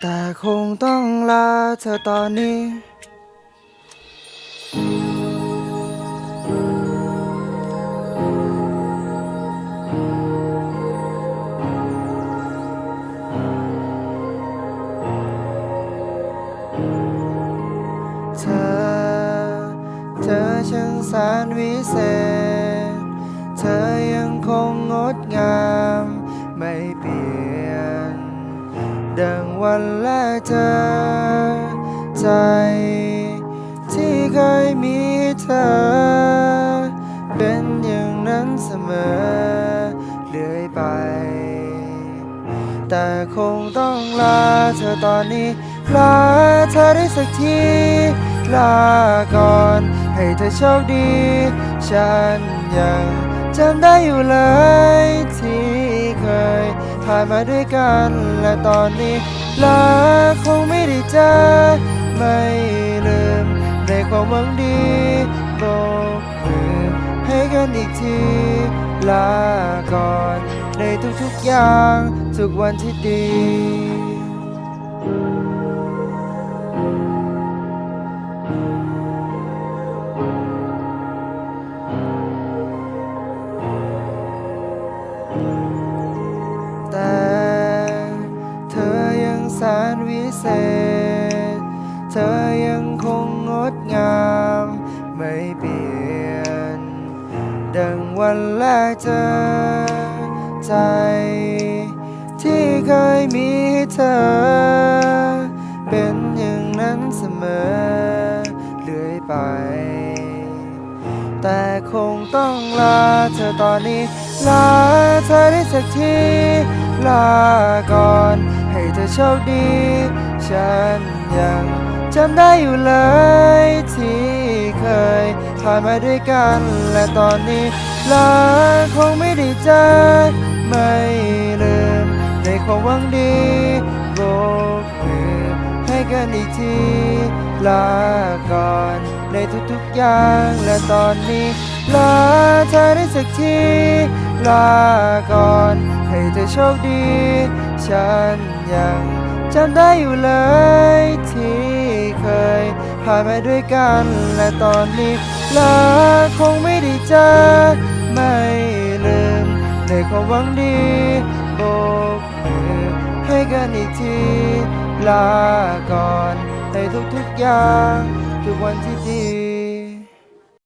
แต่คงต้องลาเธอตอนนี้ เธอ เธอช่างแสนวิเศษ ดังวันแรกเธอ ใจที่เคยมีเธอ เป็นอย่างนั้นเสมอเรื่อยไป แต่คงต้องลาเธอตอนนี้ ลาเธอได้สักที ลาก่อนให้เธอโชคดี ฉันยังจำได้อยู่เลยเคย ผ่านมาด้วยกัน และตอนนี้ลาคงไม่ได้เจอไม่ลืมในความหวังดีโบกมือให้กันอีกทีลาก่อนในทุกๆอย่าง ทุกวันที่ดีแต่ เศษ เธอยังคงงดงามไม่เปลี่ยน ดังวันแรกเจอใจ ที่เคยมีให้เธอ เป็นอย่างนั้นเสมอ แต่คงต้องลาเธอตอนนี้ ลาเธอได้สักที ลาก่อนให้เธอโชคดี ฉันยังจำได้อยู่เลยที่เคยผ่านมาด้วยกันและตอนนี้ ลาคงไม่ได้เจอไม่ลืมในความหวังดีโบกมือให้กันอีกทีลาก่อนใน ทุกๆอย่างและตอนนี้ลาเธอได้สักทีลาก่อนให้เธอโชคดี ฉันยังจำได้อยู่เลยที่เคยผ่านมาด้วยกันและตอนนี้ลาคงไม่ได้เจอไม่ลืมในความหวังดีโบกมือให้กันอีกทีลาก่อนในทุกๆอย่าง ทุกวันที่ดี